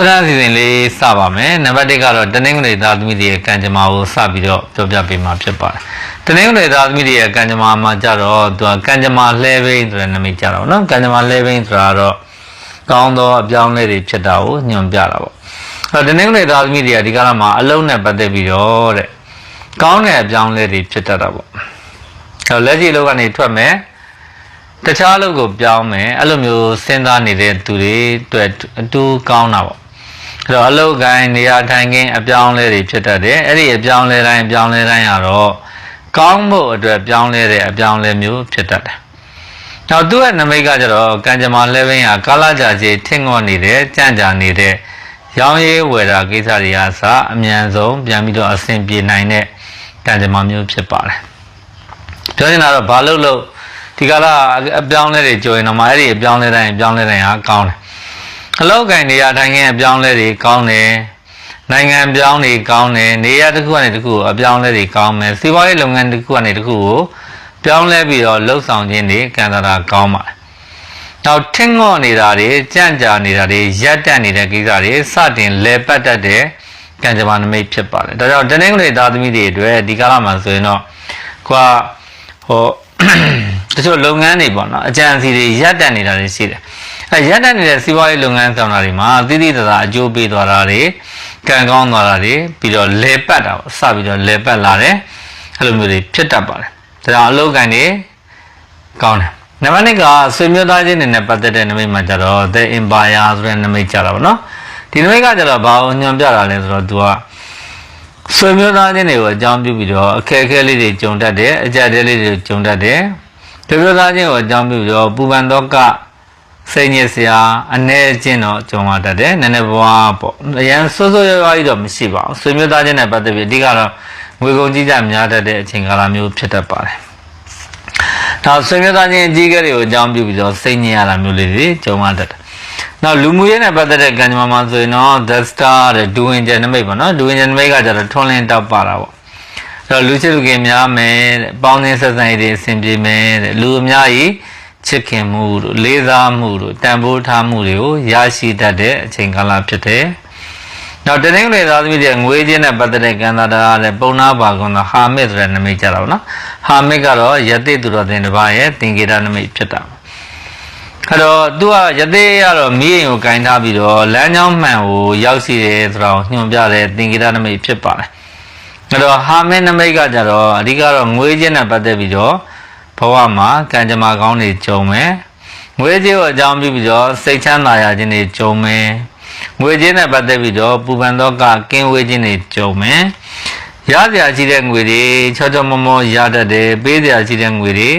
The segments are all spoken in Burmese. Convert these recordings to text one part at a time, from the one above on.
သရစီစဉ်လေးစပါမယ်နံပါတ်1ကတော့တနင်္ဂနွေသားသမီးတွေရဲ့ကံကြမ္မာကိုစပြီးတော့ပြောပြပေးမှာဖြစ်ပါတယ်တနင်္ဂနွေသားသမီးတွေရဲ့ကံကြမ္မာမှာကြတော့သူကကံကြမ္မာလှဲဘိန်းဆိုတဲ့နာမည်ကြတော့နော်ကံကြမ္မာလှဲဘိန်းဆိုတာတော့ကောင်းသောအပြောင်းအလဲတွေဖြစ်တာကိုညွှန်ပြတာပေါ့အဲ့တော့တနင်္ဂနွေသားသမီးတွေကဒီကလာမှာအလုံးနဲ့ပတ်သက်ပြီးတော့တဲ့ကောင်းတဲ့အပြောင်းအလဲတွေဖြစ်တတ်တာပေါ့အဲ့တော့လက်ရှိလောကနေထွက်မယ်တခြားအလုပ်ကိုပြောင်းမယ်အဲ့လိုမျိုးစဉ်းစားနေတဲ့သူတွေအတွက်အတူကောင်းတာပေါ့ အဲ့တော့အလုပ်ကိုင်းနေရာထိုင်ခင်းအပြောင်းလဲတွေဖြစ်တတ်တယ်အဲ့ဒီအပြောင်းလဲတိုင်းအပြောင်းလဲတိုင်းကတော့ကောင်းဖို့အတွက်ပြောင်းလဲတဲ့အပြောင်းလဲမျိုးဖြစ်တတ်တယ်နောက်သူ့ရဲ့နမိတ်ကကျတော့ကံကြမ္မာလဲဘင်းဟာကာလကြာကြီးထင်ငေါ်နေတဲ့ကြံ့ကြာနေတဲ့ရောင်းရေးဝယ်တာကိစ္စတွေအားစအမြန်ဆုံးပြန်ပြီးတော့အဆင်ပြေနိုင်တဲ့ကံကြမ္မာမျိုးဖြစ်ပါတယ်ပြောနေတာတော့ဘာလို့လို့ဒီကလာအပြောင်းလဲတွေကြိုရင်တော့မအဲ့ဒီအပြောင်းလဲတိုင်းအပြောင်းလဲတိုင်းဟာကောင်းတယ် အလောက်ကင်နေရာထိုင်ခင်းအပြောင်းလဲတွေကောင်းတယ်နိုင်ငံပြောင်းတွေကောင်းတယ်နေရာတစ်ခုကနေတစ်ခုကိုအပြောင်းလဲတွေကောင်းမယ်စီးပွားရေးလုပ်ငန်းတစ်ခုကနေတစ်ခုကိုပြောင်းလဲပြီးတော့လှုပ်ဆောင်ခြင်းတွေကံတာကောင်းပါတယ်နောက်ထင်းငေါ့နေတာတွေကြန့်ကြာနေတာတွေရက်တက်နေတဲ့ကိစ္စတွေစတင်လဲပတ်တတ်တဲ့ကံကြမ္မာနမိတ်ဖြစ်ပါတယ်ဒါကြောင့်တနင်္ဂနွေသားသမီးတွေအတွက်ဒီကာလမှာဆိုရင်တော့ကွာဟို တချို့လုပ်ငန်းတွေပေါ့နော်အကြံစီတွေရပ်တန့်နေတာတွေရှိတယ်အဲရပ်တန့်နေတဲ့စီးပွားရေးလုပ်ငန်းဆောင်တာတွေမှာတိတိတသာအကျိုးပေးသွားတာတွေကံကောင်းသွားတာတွေပြီးတော့လဲပတ်တာပေါ့စပြီးတော့လဲပတ်လာတယ်အဲ့လိုမျိုးတွေဖြစ်တတ်ပါတယ်ဒါကြောင့်အလုပ်ကန်တွေကောင်းတယ်နံပါတ်1ကဆွေမျိုးသားချင်းတွေနဲ့ပတ်သက်တဲ့နမိတ်မှာကြတော့ The Empire ဆိုတဲ့နမိတ်ကြတာပေါ့နော်ဒီနမိတ်ကကြတော့ဘာကိုညွှန်ပြတာလဲဆိုတော့ तू ကဆွေမျိုးသားချင်းတွေကိုအကြောင်းပြုပြီးတော့အခက်အခဲလေးတွေကြုံတတ်တယ်အကြက်တဲလေးတွေကြုံတတ်တယ် ဆွေမျိုးသားချင်းကိုအကြောင်းပြုပြီးတော့ပူပန်တော့ကစိတ်ညစ်စရာအနေချင်းတော့ကြုံရတတ်တယ်နည်းနည်းဘွားပေါ့အရန်စိုးစိုးရွားရွားကြီးတော့မရှိပါဘူးဆွေမျိုးသားချင်းနဲ့ပတ်သက်ပြီးအဓိကတော့ငွေကုန်ကြီးကြများတတ်တဲ့အချိန်ကာလမျိုးဖြစ်တတ်ပါတယ်ဒါဆွေမျိုးသားချင်းအကြီးအကဲတွေကိုအကြောင်းပြုပြီးတော့စိတ်ညစ်ရတာမျိုးလေးတွေကြုံရတတ်တယ်နောက်လူမှုရေးနဲ့ပတ်သက်တဲ့ကံကြမ္မာမှာဆိုရင်တော့ the star တဲ့ဒူဝင်ကျန်နမိတ်ပေါ့နော်ဒူဝင်ကျန်နမိတ်ကကျတော့ထွန်းလင်းတောက်ပါတာပေါ့အဲ့ တော့လူချစ်လူခင်များမယ်တဲ့ပေါင်းသင်းဆက်ဆံရေးတွေအဆင်ပြေမယ်တဲ့လူအများကြီးချစ်ခင်မှုတို့လေးစားမှုတို့တန်ဖိုးထားမှုတွေကိုရရှိတတ်တဲ့အချိန်ကာလဖြစ်တယ်နောက်တနင်္ဂနွေသားသမီးတွေငွေချင်းနဲ့ပတ်သက်တဲ့ကံသာတာတဲ့ပုံနာပါကွန်သာဟာမစ်ဆိုတဲ့နမိတ်ကြတာပေါ့နော်ဟာမစ်ကတော့ယတိသူတော်တင်တစ်ပါးရဲ့သင်္ကေတနမိတ်ဖြစ်တာပေါ့အဲ့တော့သူကယသိရတော့မိရင်ကိုကင်ထားပြီးတော့လမ်းကြောင်းမှန်ကိုရောက်ရှိတယ်ဆိုတော့ညွှန်ပြတဲ့သင်္ကေတနမိတ်ဖြစ်ပါတယ်။ အဲ့တော့ဟာမင်းနမိတ်ကကြတော့အဓိကတော့ငွေချင်းနဲ့ပတ်သက်ပြီးတော့ဘဝမှာကံကြမ္မာကောင်းတွေကြုံမယ်။ငွေချင်းကိုအကြောင်းပြုပြီးတော့စိတ်ချမ်းသာရခြင်းတွေကြုံမယ်။ငွေချင်းနဲ့ပတ်သက်ပြီးတော့ပူပန်တော့ကကင်းဝေးခြင်းတွေကြုံမယ်။ရစရာရှိတဲ့ငွေတွေချောချောမောမောရတတ်တယ်ပေးစရာရှိတဲ့ငွေတွေ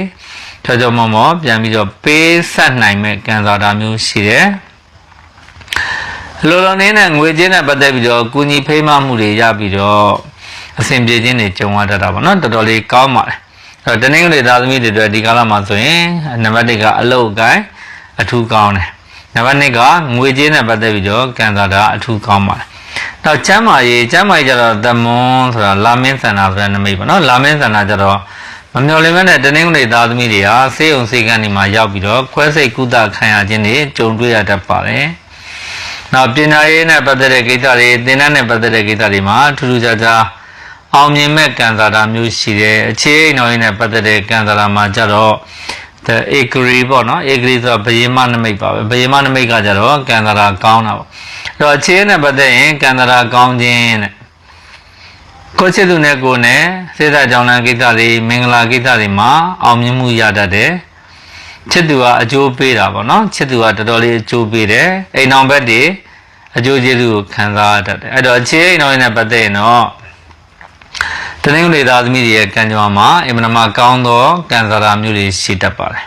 ချောချောမောမောပြန်ပြီးတော့ပေးဆက်နိုင်မဲ့ကံစားတာမျိုးရှိတယ်။လိုလိုနေတဲ့ငွေကြေးနဲ့ပတ်သက်ပြီးတော့ကုညီဖိမမှုတွေရပြီးတော့ အဆင်ပြေခြင်းတွေကြုံရတတ်တာပေါ့နော်တော်တော်လေးကောင်းပါတယ်။အဲ့တော့တနင်္ဂနွေသားသမီးတွေအတွက်ဒီကာလမှာဆိုရင်နံပါတ်1ကအလုပ်အကိုင်းအထူးကောင်းတယ်။နံပါတ်2ကငွေကြေးနဲ့ပတ်သက်ပြီးတော့ကံစားတာအထူးကောင်းပါတယ်။နောက်ကျမ်းမာရေးကျမ်းမာရေးကြတော့သမွန်ဆိုတာလာမင်းဆန္ဒဆိုတဲ့နမိတ်ပေါ့နော်လာမင်းဆန္ဒကြတော့မမျော်လင့်မဲ့တဲ့တနင်္ဂနွေသားသမီးတွေဟာစေယုံစေကန်းဒီမှာရောက်ပြီးတော့ခွဲစိတ်ကုသခံရခြင်းတွေကြုံတွေ့ရတတ်ပါတယ်။နောက်ပညာရေးနဲ့ပတ်သက်တဲ့ကိစ္စတွေသင်တန်းနဲ့ပတ်သက်တဲ့ကိစ္စတွေမှာထူးထူးခြားခြား အောင်မြင်မဲ့ကံစားတာမျိုးရှိတယ်။အခြေအိမ်တော်ရေးနဲ့ပတ်သက်တဲ့ကံစားတာမှာကြတော့ the agree ပေါ့နော် agree ဆိုတာဘယေမနမိတ်ပါပဲဘယေမနမိတ်ကကြတော့ကံစားတာကောင်းတာပေါ့။အဲ့တော့အခြေနဲ့ပတ်သက်ရင်ကံစားတာကောင်းခြင်းတဲ့ကိုချစ်သူနဲ့ကိုနဲ့စေတကြောင့်လမ်းကိစ္စတွေမင်္ဂလာကိစ္စတွေမှာအောင်မြင်မှုရတတ်တယ်ချစ်သူကအကျိုးပေးတာပေါ့နော်ချစ်သူကတော်တော်လေးအကျိုးပေးတယ်အိမ်အောင်ဘက်တွေအကျိုးကျေးဇူးကိုခံစားရတတ်တယ်အဲ့တော့အခြေအိမ်တော်နဲ့ပတ်သက်ရင်တော့ တနင်္ဂနွေသားသမီးတွေရဲ့ကံကြမ္မာမှာအင်မတန်မှကောင်းသောကံစားတာမျိုးတွေရှိတတ်ပါတယ်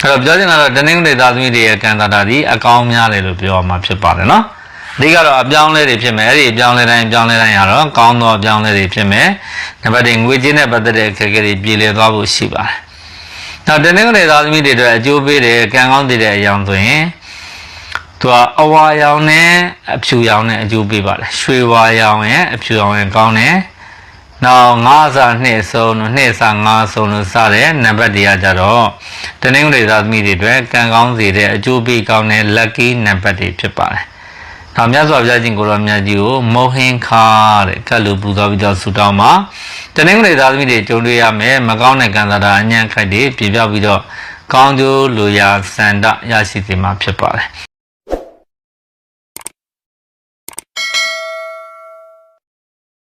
အဲ့တော့ပြောချင်တာတော့တနင်္ဂနွေသားသမီးတွေရဲ့ကံစားတာဒီအကောင်းများတယ်လို့ပြောရမှာဖြစ်ပါတယ်နော်အဓိကတော့အပြောင်းလဲတွေဖြစ်မယ်အဲ့ဒီအပြောင်းလဲတိုင်းအပြောင်းလဲတိုင်းရတော့ကောင်းသောအပြောင်းလဲတွေဖြစ်မယ်နံပါတ်1ငွေကြေးနဲ့ပတ်သက်တဲ့အခက်အခဲတွေပြည်လည်သွားဖို့ရှိပါတယ်နောက်တနင်္ဂနွေသားသမီးတွေအတွက်အကျိုးပေးတဲ့ကံကောင်းတဲ့အရာဆိုရင်သူကအဝါရောင်နဲ့အဖြူရောင်နဲ့အကျိုးပေးပါတယ်ရွှေဝါရောင်ရဲ့အဖြူရောင်ရဲ့ကောင်းတယ် နောက်ငါးစာနှစ်ဆုံးလို့နှစ်စာငါးဆုံးလို့စတဲ့နံပါတ်တရားကြတော့တနင်္ဂနွေသားသမီးတွေအတွက်ကံကောင်းစေတဲ့အကျိုးပေးကောင်းတဲ့ lucky နံပါတ်တွေဖြစ်ပါတယ်ဒါမြတ်စွာဘုရားရှင်ကိုရောမြတ်ကြီးကိုမောဟင်ခါတဲ့ကတ်လူပူဇော်ပြီးတော့ဆုတောင်းမှာတနင်္ဂနွေသားသမီးတွေကြုံတွေ့ရမယ်မကောင်းတဲ့ကံစားတာအညံ့ခိုက်တွေပြပြပြီးတော့ကောင်းကျိုးလူရာစန္ဒရရှိစေမှာဖြစ်ပါတယ်